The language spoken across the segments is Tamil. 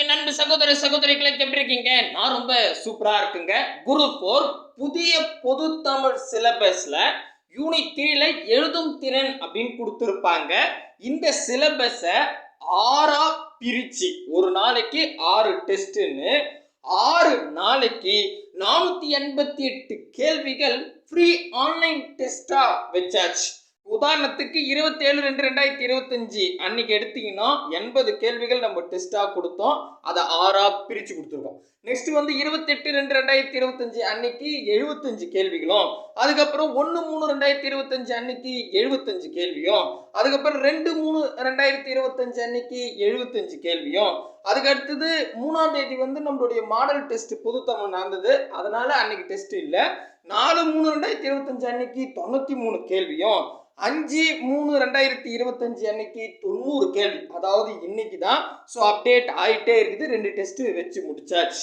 என் நண்பு சகோதர சகோதரிகளை எப்படி இருக்கீங்க? நான் ரொம்ப சூப்பரா இருக்குங்க. குரு போர் புதிய பொது தமிழ் சிலபஸ்ல யூனிட் த்ரீல எழுதும் திறன் அப்படின்னு கொடுத்துருப்பாங்க. இந்த சிலபஸை ஆறா பிரிச்சு ஒரு நாளைக்கு ஆறு டெஸ்ட்னு ஆறு நாளைக்கு நானூத்தி எண்பத்தி எட்டு கேள்விகள் ஃப்ரீ ஆன்லைன் டெஸ்டா வச்சாச்சு. உதாரணத்துக்கு இருபத்தேழு ரெண்டு ரெண்டாயிரத்தி இருபத்தஞ்சு அன்னைக்கு எடுத்தீங்கன்னா எண்பது கேள்விகள் நம்ம டெஸ்ட்டாக கொடுத்தோம். அதை ஆறாக பிரித்து கொடுத்துருக்கோம். நெக்ஸ்ட் வந்து இருபத்தெட்டு ரெண்டு ரெண்டாயிரத்தி இருபத்தஞ்சு அன்னைக்கு எழுபத்தஞ்சு கேள்விகளும். அதுக்கப்புறம் ஒன்று மூணு ரெண்டாயிரத்தி இருபத்தஞ்சு அன்னைக்கு எழுபத்தஞ்சு கேள்வியும். அதுக்கப்புறம் ரெண்டு மூணு ரெண்டாயிரத்தி இருபத்தஞ்சு அன்னைக்கு எழுபத்தஞ்சு கேள்வியும். அதுக்கு அடுத்தது மூணாம் தேதி வந்து நம்மளுடைய மாடல் டெஸ்ட் பொது தமிழ் நடந்தது. அதனால அன்னைக்கு டெஸ்ட் இல்லை. நாலு மூணு ரெண்டாயிரத்தி இருபத்தஞ்சு அன்னைக்கு தொண்ணூற்றி மூணு கேள்வியும். அஞ்சு மூணு ரெண்டாயிரத்தி இருபத்தஞ்சு அன்னைக்கு தொண்ணூறு கேள்வி. அதாவது இன்னைக்கு தான் ஸோ அப்டேட் ஆகிட்டே இருக்குது. ரெண்டு டெஸ்ட்டு வச்சு முடிச்சாச்சு.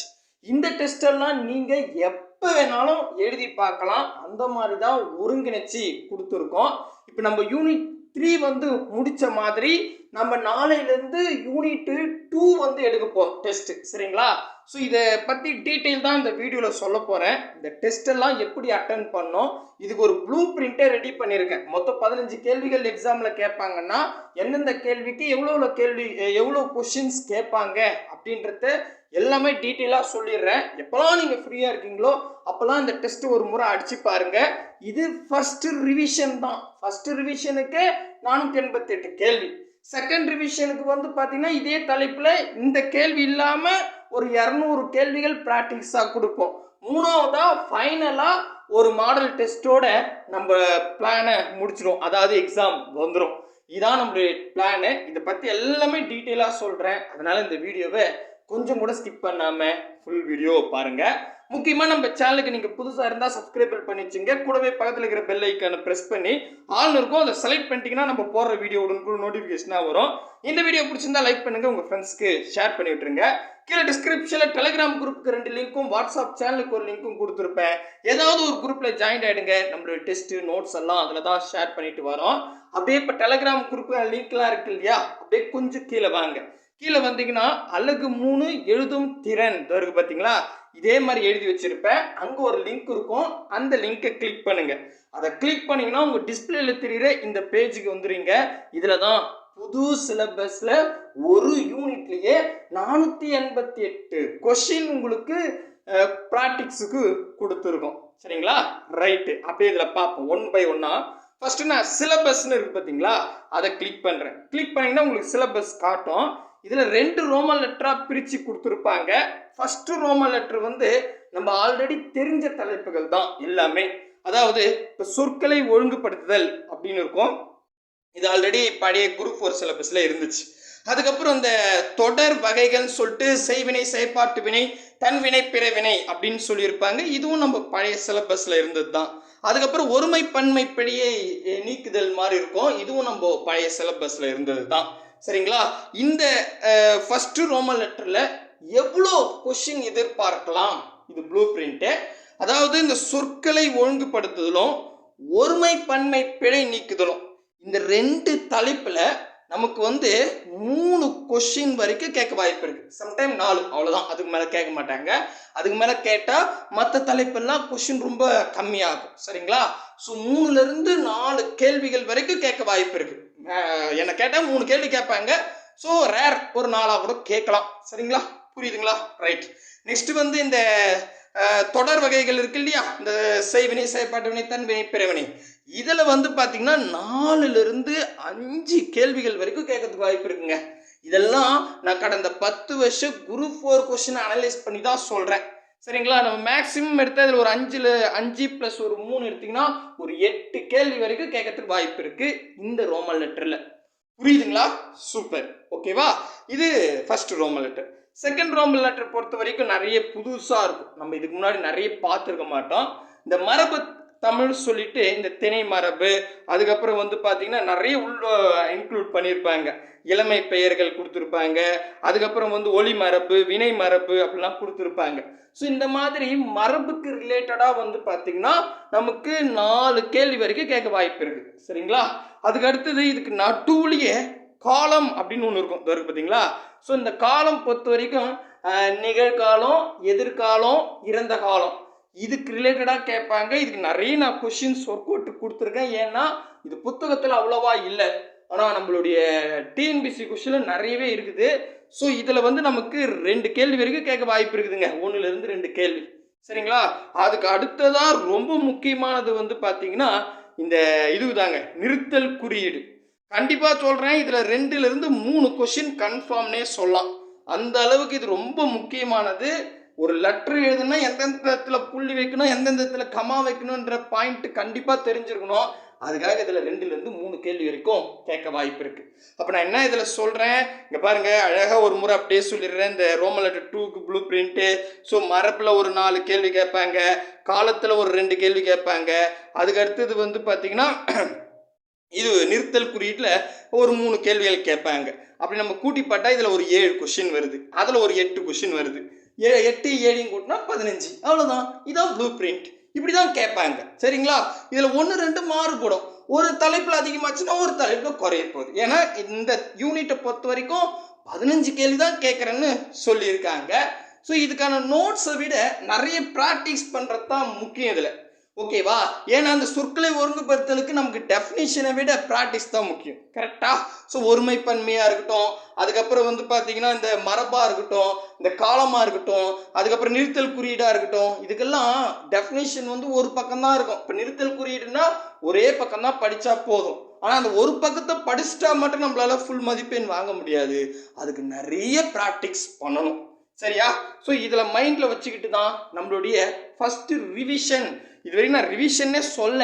இந்த டெஸ்டெல்லாம் நீங்கள் எப்போ வேணாலும் எழுதி பார்க்கலாம். அந்த மாதிரி தான் ஒருங்கிணைச்சி கொடுத்துருக்கோம். இப்போ நம்ம யூனிட் த்ரீ வந்து முடித்த மாதிரி நம்ம நாளையிலேருந்து யூனிட்டு டூ வந்து எடுக்க போகிறோம் டெஸ்ட்டு சரிங்களா? ஸோ இதை பற்றி டீட்டெயில் தான் இந்த வீடியோவில் சொல்ல போகிறேன் இந்த டெஸ்ட்டெல்லாம் எப்படி அட்டன் பண்ணோம்? இதுக்கு ஒரு ப்ளூ பிரிண்ட்டே ரெடி பண்ணியிருக்கேன். மொத்தம் பதினஞ்சு கேள்விகள் எக்ஸாமில் கேட்பாங்கன்னா எந்தெந்த கேள்விக்கு எவ்வளோ கேள்வி எவ்வளோ கொஷின்ஸ் கேட்பாங்க அப்படின்றத எல்லாமே டீட்டெயிலாக சொல்லிடுறேன். எப்போல்லாம் நீங்கள் ஃப்ரீயாக இருக்கீங்களோ அப்போல்லாம் இந்த டெஸ்ட் ஒரு முறை அடிச்சு பாருங்க. இது ஃபஸ்ட்டு ரிவிஷன் தான். ஃபஸ்ட்டு ரிவிஷனுக்கு நானூற்றி எண்பத்தெட்டு கேள்வி. செகண்ட் ரிவிஷனுக்கு வந்து பார்த்தீங்கன்னா இதே தலைப்பில் இந்த கேள்வி இல்லாமல் ஒரு இரநூறு கேள்விகள் ப்ராக்டிஸாக கொடுப்போம். மூணாவதாக ஃபைனலாக ஒரு மாடல் டெஸ்ட்டோட நம்ம பிளானை முடிச்சிடும் அதாவது எக்ஸாம் வந்துடும் இதான் நம்மளுடைய பிளானு இதை பற்றி எல்லாமே டீட்டெயிலாக சொல்கிறேன் அதனால் இந்த வீடியோவை கொஞ்சம் கூட ஸ்கிப் பண்ணாமல் ஃபுல் வீடியோ பாருங்கள் முக்கியமாக நம்ம சேனலுக்கு நீங்கள் புதுசாக இருந்தால் சப்ஸ்கிரைபர் பண்ணி வச்சுங்க. கூடவே பக்கத்தில் இருக்கிற பெல் ஐக்கானை ப்ரெஸ் பண்ணி ஆள்னு இருக்கும். அதை செலக்ட் பண்ணிட்டீங்கன்னா நம்ம போடுற வீடியோ உடனுக்குள்ள நோட்டிஃபிகேஷனாக வரும். இந்த வீடியோ பிடிச்சிருந்தா லைக் பண்ணுங்கள் உங்கள் ஃப்ரெண்ட்ஸ்க்கு ஷேர் பண்ணி விட்டுருங்க. கீழே டிஸ்கிரிப்ஷனில் டெலிகிராம் குரூப்புக்கு ரெண்டு லிங்க்கும் வாட்ஸ்அப் சேனலுக்கு ஒரு லிங்க்கும் கொடுத்துருப்பேன். ஏதாவது ஒரு குரூப்பில் ஜாயின் ஆகிடுங்க நம்மளோட டெஸ்ட்டு நோட்ஸ் எல்லாம் அதில் தான் ஷேர் பண்ணிட்டு வரோம். அப்படியே இப்போ டெலிகிராம் குரூப்பு லிங்க்லாம் இருக்கு இல்லையா? அப்படியே கொஞ்சம் கீழே வாங்க. கீழே வந்தீங்கன்னா அழகு மூணு எழுதும் திறன் இருக்கு பார்த்தீங்களா இதே மாதிரி எழுதி வச்சிருப்பேன். அங்கே ஒரு லிங்க் இருக்கும். அந்த லிங்கை கிளிக் பண்ணுங்க. அதை கிளிக் பண்ணீங்கன்னா உங்கள் டிஸ்பிளேல தெரியுற இந்த பேஜுக்கு வந்துடுங்க இதில் தான் புது சிலபஸில் ஒரு யூனிட்லேயே நானூற்றி எண்பத்தி எட்டு கொஷின் உங்களுக்கு ப்ராக்டிக்ஸுக்கு கொடுத்துருக்கோம். சரிங்களா? ரைட்டு அப்படியே இதில் பார்ப்போம். ஒன் பை ஒன்னா ஃபர்ஸ்ட் நான் சிலபஸ்னு இருக்கு பார்த்தீங்களா அதை கிளிக் பண்ணுறேன் கிளிக் பண்ணிங்கன்னா உங்களுக்கு சிலபஸ் காட்டும். இதில் ரெண்டு ரோமன் லெட்டராக பிரித்து கொடுத்துருப்பாங்க. ஃபஸ்ட்டு ரோமன் லெட்டர் வந்து நம்ம ஆல்ரெடி தெரிஞ்ச தலைப்புகள் தான் எல்லாமே. அதாவது இப்போ சொற்களை ஒழுங்குபடுத்துதல் அப்படின்னு இருக்கும். இது ஆல்ரெடி பழைய குரூப் ஃபோர் சிலபஸில் இருந்துச்சு. அதுக்கப்புறம் இந்த தொடர் வகைகள்னு சொல்லிட்டு செய்வினை செயற்பாட்டு வினை தன்வினை பிறவினை அப்படின்னு சொல்லியிருப்பாங்க. இதுவும் நம்ம பழைய சிலபஸில் இருந்தது தான். அதுக்கப்புறம் ஒருமை பன்மை பிழையை நீக்குதல் மாதிரி இருக்கும். இதுவும் நம்ம பழைய சிலபஸில் இருந்தது தான். சரிங்களா? இந்த ஃபஸ்ட்டு ரோமன் லெட்டரில் எவ்வளோ கொஷின் எதிர்பார்க்கலாம்? இது ப்ளூ பிரிண்ட்டு அதாவது இந்த சொற்களை ஒழுங்குபடுத்துதலும் ஒருமை பன்மை பிழை நீக்குதலும். இந்த ரெண்டு தலைப்பில் நமக்கு வந்து மூணு கொஷின் வரைக்கும் கேட்க வாய்ப்பு இருக்குது சம்டைம் நாலு அவ்வளோதான் அதுக்கு மேலே கேட்க மாட்டாங்க. அதுக்கு மேலே கேட்டால் மற்ற தலைப்பெல்லாம் கொஷின் ரொம்ப கம்மியாகும். சரிங்களா? ஸோ மூணுலேருந்து நாலு கேள்விகள் வரைக்கும் கேட்க வாய்ப்பு இருக்குது என்னை கேட்டால் மூணு கேள்வி கேட்பாங்க. ஸோ ரேர் ஒரு நாளாக கூட கேட்கலாம். சரிங்களா? புரியுதுங்களா? ரைட் நெக்ஸ்ட் வந்து இந்த தொடர் வகைகள் இருக்கு இல்லையா? இந்த செய்வினை செயற்பாட்டு வினை தன்வினை பிறவினை. இதில் வந்து பார்த்தீங்கன்னா நாலுலேருந்து அஞ்சு கேள்விகள் வரைக்கும் கேட்கறதுக்கு வாய்ப்பு இருக்குங்க. இதெல்லாம் நான் கடந்த பத்து வருஷம் குரூப் ஃபோர் கொஸ்டின் அனலைஸ் பண்ணி தான் சொல்கிறேன் சரிங்களா? நம்ம மேக்ஸிமம் எடுத்தால் இதில் ஒரு அஞ்சில் அஞ்சு ப்ளஸ் ஒரு மூணு எடுத்திங்கன்னா ஒரு எட்டு கேள்வி வரைக்கும் கேட்கறதுக்கு வாய்ப்பு இருக்குது இந்த ரோமல் லெட்டரில் புரியுதுங்களா? சூப்பர் ஓகேவா இது first Rommel letter second Rommel letter பொறுத்த வரைக்கும் நிறைய புதுசாக இருக்கும். நம்ம இதுக்கு முன்னாடி நிறைய பார்த்துருக்க மாட்டோம். இந்த மரபு தமிழ் சொல்லிட்டு இந்த திணை மரபு அதுக்கப்புறம் வந்து பார்த்தீங்கன்னா நிறைய உள்ள இன்க்ளூட் பண்ணியிருப்பாங்க இளமை பெயர்கள் கொடுத்துருப்பாங்க. அதுக்கப்புறம் வந்து ஒளி மரபு வினை மரபு அப்படிலாம் கொடுத்துருப்பாங்க. ஸோ இந்த மாதிரி மரபுக்கு ரிலேட்டடாக வந்து பார்த்தீங்கன்னா நமக்கு நாலு கேள்வி வரைக்கும் கேட்க வாய்ப்பு இருக்குது சரிங்களா? அதுக்கு அடுத்தது இதுக்கு நடுவுலையே காலம் அப்படின்னு ஒன்று இருக்கும். இதோ பார்த்தீங்களா ஸோ இந்த காலம் பொறுத்த வரைக்கும் நிகழ்காலம் எதிர்காலம் இறந்த காலம். இதுக்கு ரிலேட்டடாக கேட்பாங்க. இதுக்கு நிறைய நான் கொஷின்ஸ் ஒர்க் அவுட் கொடுத்துருக்கேன். ஏன்னா இது புத்தகத்தில் அவ்வளோவா இல்லை. ஆனால் நம்மளுடைய டிஎன்பிசி கொஷினில் நிறையவே இருக்குது. ஸோ இதில் வந்து நமக்கு ரெண்டு கேள்வி வரைக்கும் கேட்க வாய்ப்பு இருக்குதுங்க. ஒன்றுலேருந்து ரெண்டு கேள்வி. சரிங்களா? அதுக்கு அடுத்ததாக ரொம்ப முக்கியமானது வந்து பார்த்தீங்கன்னா இந்த இதுதாங்க. நிறுத்தல் குறியீடு. கண்டிப்பாக சொல்கிறேன் இதில் ரெண்டுலேருந்து மூணு கொஷின் கன்ஃபார்ம்னே சொல்லலாம். அந்த அளவுக்கு இது ரொம்ப முக்கியமானது. ஒரு லெட்டர் எழுதுனா எந்தெந்த இடத்துல புள்ளி வைக்கணும் எந்தெந்த இடத்துல கமா வைக்கணுன்ற பாயிண்ட் கண்டிப்பாக தெரிஞ்சிருக்கணும். அதுக்காக இதில் ரெண்டுலேருந்து மூணு கேள்வி வரைக்கும் கேட்க வாய்ப்பு இருக்குது அப்போ நான் என்ன இதில் சொல்கிறேன் இங்கே பாருங்கள் அழகாக ஒரு முறை அப்படியே சொல்லிடுறேன். இந்த ரோம லெட்டர் டூக்கு ப்ளூ பிரிண்ட்டு ஸோ மரப்பில் ஒரு நாலு கேள்வி கேட்பாங்க. காலத்தில் ஒரு ரெண்டு கேள்வி கேட்பாங்க. அதுக்கு அடுத்தது வந்து பார்த்தீங்கன்னா இது நிறுத்தல் குறியீட்டில் ஒரு மூணு கேள்விகள் கேட்பாங்க. அப்படி நம்ம கூட்டி பார்த்தா இதில் ஒரு ஏழு கொஷின் வருது. அதில் ஒரு எட்டு கொஷின் வருது. ஏ எட்டு ஏழையும் கூட்டினா பதினஞ்சு. அவ்வளோதான் இதான் ப்ளூ பிரிண்ட் இப்படி தான் கேட்பாங்க. சரிங்களா? இதில் ஒன்று ரெண்டு மாறுபடும். ஒரு தலைப்பில் அதிகமாச்சுன்னா ஒரு தலைப்பில் குறைய போகுது. ஏன்னா இந்த யூனிட்டை பொறுத்த வரைக்கும் பதினஞ்சு கேள்வி தான் கேட்குறேன்னு சொல்லியிருக்காங்க. ஸோ இதுக்கான நோட்ஸை விட நிறைய ப்ராக்டிஸ் பண்ணுறது தான் முக்கியம் இதில். ஓகேவா ஏன்னா அந்த சொற்களை ஒருங்குபடுத்தலுக்கு நமக்கு டெஃபினிஷனை விட ப்ராக்டிஸ் தான் முக்கியம். கரெக்டா ஸோ ஒருமைப்பன்மையாக இருக்கட்டும் அதுக்கப்புறம் வந்து பார்த்தீங்கன்னா இந்த மரபாக இருக்கட்டும் இந்த காலமாக இருக்கட்டும் அதுக்கப்புறம் நிறுத்தல் குறியீடாக இருக்கட்டும் இதுக்கெல்லாம் டெஃபினிஷன் வந்து ஒரு பக்கம் தான் இருக்கும். இப்போ நிறுத்தல் குறியீடுனா ஒரே பக்கம் தான் படித்தா போதும். ஆனால் அந்த ஒரு பக்கத்தை படிச்சுட்டா மட்டும் நம்மளால் ஃபுல் மதிப்பெண் வாங்க முடியாது. அதுக்கு நிறைய ப்ராக்டிக்ஸ் பண்ணணும். சரியா? ஸோ இதில் மைண்டில் வச்சுக்கிட்டு தான் நம்மளுடைய ஃபஸ்ட்டு ரிவிஷன் இது வரைக்கும் நான் ரிவிஷன்னே சொல்ல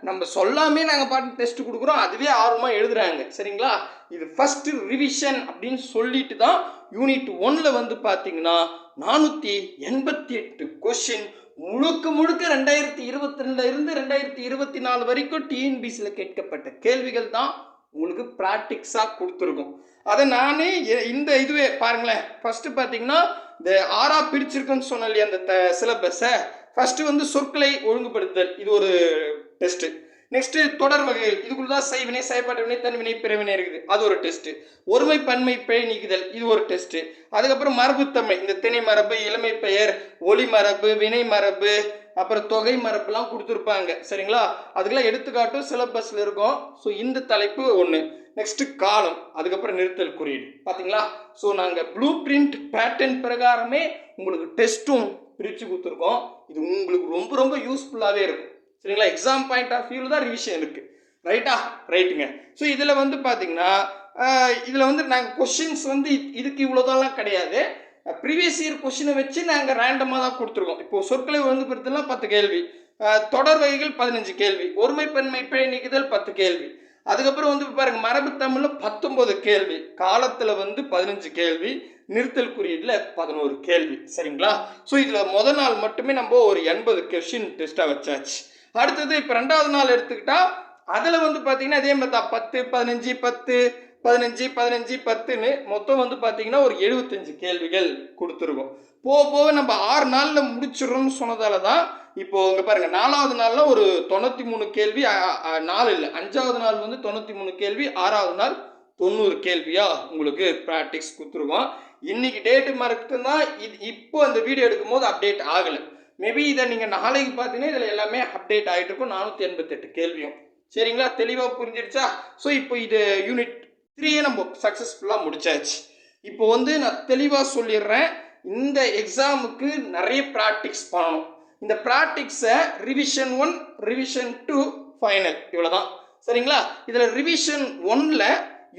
நம்ம சொல்லாமே நாங்கள் பாட்டு டெஸ்ட் கொடுக்குறோம். அதுவே ஆர்வமாக எழுதுறாங்க. சரிங்களா? இது ஃபஸ்ட்டு ரிவிஷன் அப்படின்னு சொல்லிட்டு தான் யூனிட் ஒன்ல வந்து பார்த்தீங்கன்னா நானூற்றி எண்பத்தி எட்டு கொஷின் முழுக்க முழுக்க ரெண்டாயிரத்தி இருபத்தி ரெண்டுல இருந்து ரெண்டாயிரத்தி இருபத்தி நாலு வரைக்கும் டிஎன்பிசியில் கேட்கப்பட்ட கேள்விகள் தான் உங்களுக்கு ப்ராக்டிக்ஸாக கொடுத்துருக்கும். அதை நானே எ- இந்த இதுவே பாருங்களேன். ஃபஸ்ட்டு பார்த்தீங்கன்னா இந்த ஆறா பிரிச்சிருக்குன்னு சொன்ன இல்லையா அந்த த சிலபஸை ஃபஸ்ட்டு வந்து சொற்களை ஒழுங்குபடுத்தல். இது ஒரு டெஸ்ட்டு நெக்ஸ்ட்டு தொடர் வகைகள். இதுக்குள்ள தான் செய்வினை செயற்பாட்டு வினை தன்வினை பிறவினை இருக்குது. அது ஒரு டெஸ்ட்டு ஒருமை பன்மை பிழை நீக்குதல். இது ஒரு டெஸ்ட்டு அதுக்கப்புறம் மரபுத்தன்மை. இந்த திணை மரபு இளமை பெயர் ஒளி மரபு வினை மரபு அப்புறம் தொகை மரபுலாம் கொடுத்துருப்பாங்க. சரிங்களா? அதுக்கெல்லாம் எடுத்துக்காட்டும் சிலபஸில் இருக்கும். ஸோ இந்த தலைப்பு ஒன்று நெக்ஸ்ட்டு காலம். அதுக்கப்புறம் நிறுத்தல் குறியீடு. பார்த்தீங்களா ஸோ நாங்கள் ப்ளூ பிரிண்ட் பேட்டர்ன் பிரகாரமே உங்களுக்கு டெஸ்ட்டும் பிரித்து கொடுத்துருக்கோம். இது உங்களுக்கு ரொம்ப ரொம்ப யூஸ்ஃபுல்லாகவே இருக்கும். சரிங்களா? எக்ஸாம் பாயிண்ட் ஆஃப் வியூவில் தான் ரிவிஷன் இருக்குது ரைட்டா ரைட்டுங்க ஸோ இதில் வந்து பார்த்தீங்கன்னா இதில் வந்து நாங்கள் கொஷின்ஸ் வந்து இதுக்கு இவ்வளோதான்லாம் கிடையாது. ப்ரீவியஸ் இயர் கொஷினை வச்சு நாங்கள் ரேண்டமாக தான் கொடுத்துருக்கோம். இப்போது சொற்களை ஒழுங்குபடுத்தலாம் பத்து கேள்வி. தொடர் வகைகள் பதினஞ்சு கேள்வி. ஒருமை பெண்மை பிழை நீக்குதல் பத்து கேள்வி. அதுக்கப்புறம் வந்து பாருங்கள் மரபு தமிழில் பத்தொன்பது கேள்வி. காலத்தில் வந்து பதினஞ்சு கேள்வி. நிறுத்தல் குறியீட்டில் பதினோரு கேள்வி சரிங்களா? ஸோ இதில் முத நாள் மட்டுமே நம்ம ஒரு எண்பது கொஷின் டெஸ்ட்டாக வச்சாச்சு. அடுத்தது இப்போ ரெண்டாவது நாள் எடுத்துக்கிட்டால் அதில் வந்து பார்த்தீங்கன்னா அதே மாதிரி தான். பத்து பதினஞ்சு பத்து பதினஞ்சு பதினஞ்சு பத்துன்னு மொத்தம் வந்து பார்த்தீங்கன்னா ஒரு எழுபத்தஞ்சு கேள்விகள் கொடுத்துருக்கோம் போக போக நம்ம ஆறு நாளில் முடிச்சிடுறோம்னு சொன்னதால தான் இப்போ இங்கே பாருங்கள் நாலாவது நாளில் ஒரு தொண்ணூற்றி மூணு கேள்வி நாலு இல்லை அஞ்சாவது நாள் வந்து தொண்ணூற்றி மூணு கேள்வி ஆறாவது நாள் தொண்ணூறு கேள்வியாக உங்களுக்கு ப்ராக்டிஸ் கொடுத்துருவோம். இன்னைக்கு டேட்டு மட்டும்தான் இது இப்போ அந்த வீடியோ எடுக்கும்போது அப்டேட் ஆகலை. மேபி இதை நீங்கள் நாளைக்கு பார்த்தீங்கன்னா இதில் எல்லாமே அப்டேட் ஆகிட்டு இருக்கும் நானூற்றி எண்பத்தெட்டு கேள்வியும். சரிங்களா? தெளிவாக புரிஞ்சிருச்சா ஸோ இப்போ இது யூனிட் த்ரீயே நம்ம சக்ஸஸ்ஃபுல்லாக முடிச்சாச்சு. இப்போ வந்து நான் தெளிவாக சொல்லிடுறேன். இந்த எக்ஸாமுக்கு நிறைய ப்ராக்டிக்ஸ் பண்ணணும். இந்த ப்ராக்டிக்ஸை revision one revision two final இவ்வளோதான் சரிங்களா? இதில் ரிவிஷன் ஒன்னில்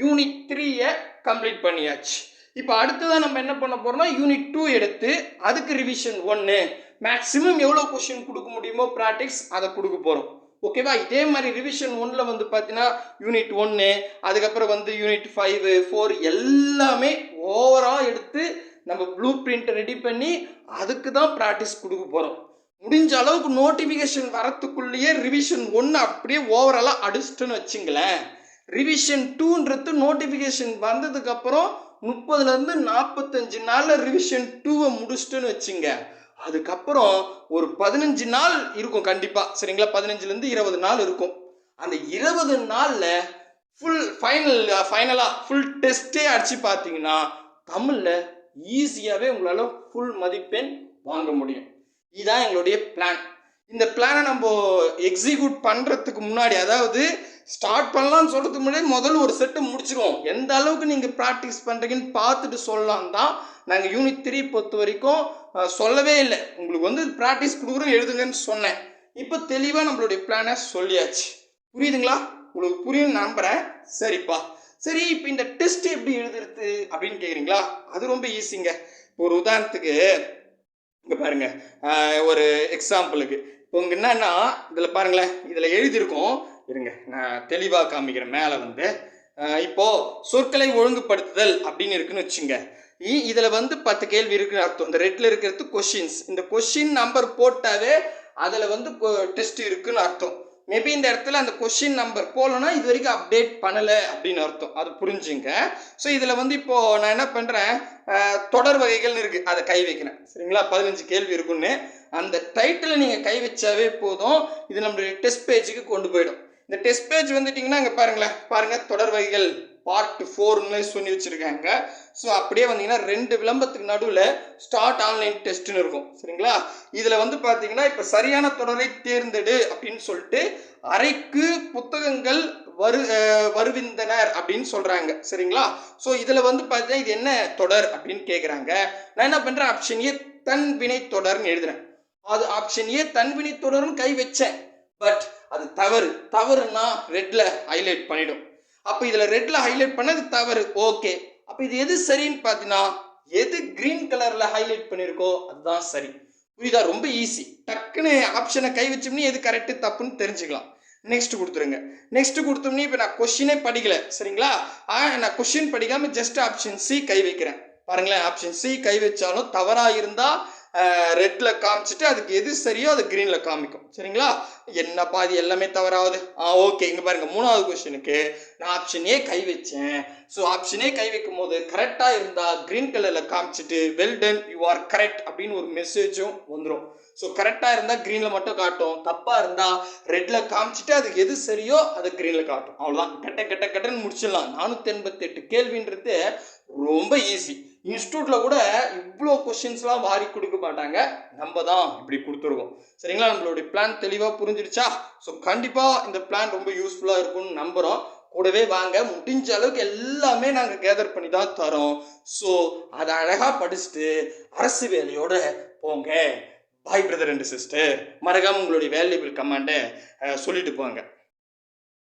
யூனிட் த்ரீயை கம்ப்ளீட் பண்ணியாச்சு. இப்போ அடுத்ததாக நம்ம என்ன பண்ண போகிறோம்னா யூனிட் டூ எடுத்து அதுக்கு ரிவிஷன் ஒன்று மேக்ஸிமம் எவ்வளோ கொஷின் கொடுக்க முடியுமோ ப்ராக்டிக்ஸ் அதை கொடுக்க போகிறோம் ஓகேவா இதே மாதிரி ரிவிஷன் ஒன்ல வந்து பார்த்தீங்கன்னா யூனிட் ஒன்று அதுக்கப்புறம் வந்து யூனிட் ஃபைவ் ஃபோர் எல்லாமே ஓவராக எடுத்து நம்ம ப்ளூ பிரிண்ட் ரெடி பண்ணி அதுக்கு தான் ப்ராக்டிஸ் கொடுக்க போகிறோம் முடிஞ்ச அளவுக்கு நோட்டிஃபிகேஷன் வரத்துக்குள்ளேயே ரிவிஷன் ஒன்று அப்படியே ஓவராலாக அடிச்சிட்டுன்னு வச்சுங்களேன். ரிவிஷன் டூன்றது நோட்டிஃபிகேஷன் வந்ததுக்கப்புறம் முப்பதுலேருந்து நாற்பத்தஞ்சு நாளில் ரிவிஷன் டூவை முடிச்சிட்டுன்னு வச்சுங்க. அதுக்கப்புறம் ஒரு பதினஞ்சு நாள் இருக்கும் கண்டிப்பாக சரிங்களா? பதினஞ்சுலேருந்து இருபது நாள் இருக்கும். அந்த இருபது நாளில் ஃபுல் ஃபைனல் ஃபைனலாக ஃபுல் டெஸ்ட்டே அடித்து பார்த்தீங்கன்னா தமிழில் ஈஸியாகவே உங்களால் ஃபுல் மதிப்பெண் வாங்க முடியும். இதுதான் எங்களுடைய பிளான் இந்த பிளானை நம்ம எக்ஸிக்யூட் பண்ணுறதுக்கு முன்னாடி அதாவது ஸ்டார்ட் பண்ணலாம்னு சொல்கிறதுக்கு முன்னாடி முதல்ல ஒரு செட்டு முடிச்சிருவோம். எந்த அளவுக்கு நீங்கள் ப்ராக்டிஸ் பண்ணுறீங்கன்னு பார்த்துட்டு சொல்லலாம் தான் நாங்கள் யூனிட் த்ரீ பொறுத்த வரைக்கும் சொல்லவே இல்லை. உங்களுக்கு வந்து ப்ராக்டிஸ் கொடுக்குறோம் எழுதுங்கன்னு சொன்னேன். இப்போ தெளிவாக நம்மளுடைய பிளானை சொல்லியாச்சு. புரியுதுங்களா? உங்களுக்கு புரியும் நம்புகிறேன் சரிப்பா. சரி இப்போ இந்த டெஸ்ட் எப்படி எழுதுறது அப்படின்னு கேட்குறீங்களா அது ரொம்ப ஈஸிங்க ஒரு உதாரணத்துக்கு இங்கே பாருங்க. ஒரு எக்ஸாம்பிளுக்கு இப்போ இங்கே என்னன்னா இதில் பாருங்களேன். இதில் எழுதியிருக்கோம். இருங்க நான் தெளிவாக காமிக்கிறேன் மேலே வந்து. இப்போது சொற்களை ஒழுங்குபடுத்துதல் அப்படின்னு இருக்குன்னு வச்சுங்க. இ- வந்து பத்து கேள்வி இருக்குன்னு அர்த்தம். இந்த ரெட்டில் இருக்கிறது கொஷின்ஸ் இந்த கொஷின் நம்பர் போட்டாவே அதில் வந்து டெஸ்ட் இருக்குன்னு அர்த்தம். மேபி இந்த இடத்துல அந்த கொஷின் நம்பர் போகலன்னா இது வரைக்கும் அப்டேட் பண்ணலை அப்படின்னு அர்த்தம். அது புரிஞ்சுங்க. ஸோ இதில் வந்து இப்போது நான் என்ன பண்ணுறேன் தொடர் வகைகள்னு இருக்குது அதை கை வைக்கிறேன். சரிங்களா? பதினஞ்சு கேள்வி இருக்குன்னு. அந்த டைட்டில் நீங்கள் கை வச்சாவே போதும். இது நம்மளுடைய டெஸ்ட் பேஜுக்கு கொண்டு போயிடும். இந்த டெஸ்ட் பேஜ் வந்துட்டிங்கன்னா இங்கே பாருங்களேன். பாருங்கள் தொடர் வகைகள் பார்ட் ஃபோர்னு சொல்லி வச்சுருக்காங்க. ஸோ அப்படியே வந்தீங்கன்னா ரெண்டு விளம்பரத்துக்கு நடுவில் ஸ்டார்ட் ஆன்லைன் டெஸ்ட்னு இருக்கும். சரிங்களா? இதில் வந்து பார்த்தீங்கன்னா இப்போ சரியான தொடரை தேர்ந்தெடு அப்படின்னு சொல்லிட்டு அறைக்கு புத்தகங்கள் வரு வருவிந்தனர் அப்படின்னு சொல்கிறாங்க சரிங்களா? ஸோ இதில் வந்து பார்த்தீங்கன்னா இது என்ன தொடர் அப்படின்னு கேட்குறாங்க நான் என்ன பண்ணுறேன் ஆப்ஷன் ஏ தன் வினை தொடர்னு எழுதுறேன். அது ஆப்ஷன் ஏ தன் வினை தொடர்னு கை வச்சேன். பட் அது தவறு. தவறுனா ரெட்ல ஹைலைட் பண்ணிடும். அப்போ இதில் ரெட்ல ஹைலைட் பண்ணது தவறு. ஓகே அப்போ இது எது சரின்னு பார்த்தீங்கன்னா எது கிரீன் கலரில் ஹைலைட் பண்ணியிருக்கோ அதுதான் சரி. புரியுதா? ரொம்ப ஈஸி டக்குன்னு ஆப்ஷனை கை வச்சோம்னா எது கரெக்டு தப்புன்னு தெரிஞ்சுக்கலாம். நெக்ஸ்ட் கொடுத்துருங்க. நெக்ஸ்ட் கொடுத்தோம்னே இப்போ நான் கொஷினே படிக்கல. சரிங்களா? ஆ நான் கொஷின் படிக்காமல் ஜஸ்ட் ஆப்ஷன் சி கை வைக்கிறேன். பாருங்களேன் ஆப்ஷன் சி கை வச்சாலும் தவறாக இருந்தால் ரெட்டில் காமிச்சிட்டு அதுக்கு எது சரியோ அது க்ரீனில் காமிக்கும். சரிங்களா? என்ன பாதி எல்லாமே தவறாவது? ஆ ஓகே இங்கே பாருங்க மூணாவது கொஸ்டினுக்கு நான் ஆப்ஷனே கை வச்சேன். ஸோ ஆப்ஷனே கை வைக்கும் போது கரெக்டாக இருந்தால் க்ரீன் கலரில் காமிச்சிட்டு well done you are correct அப்படின்னு ஒரு மெசேஜும் வந்துடும் ஸோ கரெக்டாக இருந்தால் க்ரீனில் மட்டும் காட்டும். தப்பாக இருந்தால் ரெட்டில் காமிச்சிட்டு அதுக்கு எது சரியோ அது க்ரீனில் காட்டும். அவ்வளோதான் கட்ட கட்ட கட்டன்னு முடிச்சிடலாம். நானூற்றி எண்பத்தெட்டு கேள்வின்றது ரொம்ப ஈஸி இன்ஸ்டியூட்டில் கூட இவ்வளோ கொஷின்ஸ்லாம் வாரி கொடுக்க மாட்டாங்க. நம்ம தான் இப்படி கொடுத்துருக்கோம் சரிங்களா? நம்மளுடைய பிளான் தெளிவாக புரிஞ்சிருச்சா? ஸோ கண்டிப்பாக இந்த பிளான் ரொம்ப யூஸ்ஃபுல்லாக இருக்கும்னு நம்புகிறோம் கூடவே வாங்க. முடிஞ்ச அளவுக்கு எல்லாமே நாங்கள் கேதர் பண்ணி தான் தரோம். ஸோ அதை அழகாக படிச்சுட்டு அரசு வேலையோட போங்க. பாய் பிரதர் அண்ட் சிஸ்டர் மறக்காமல் உங்களுடைய வேல்யூபிள் கமாண்டை சொல்லிட்டு போங்க.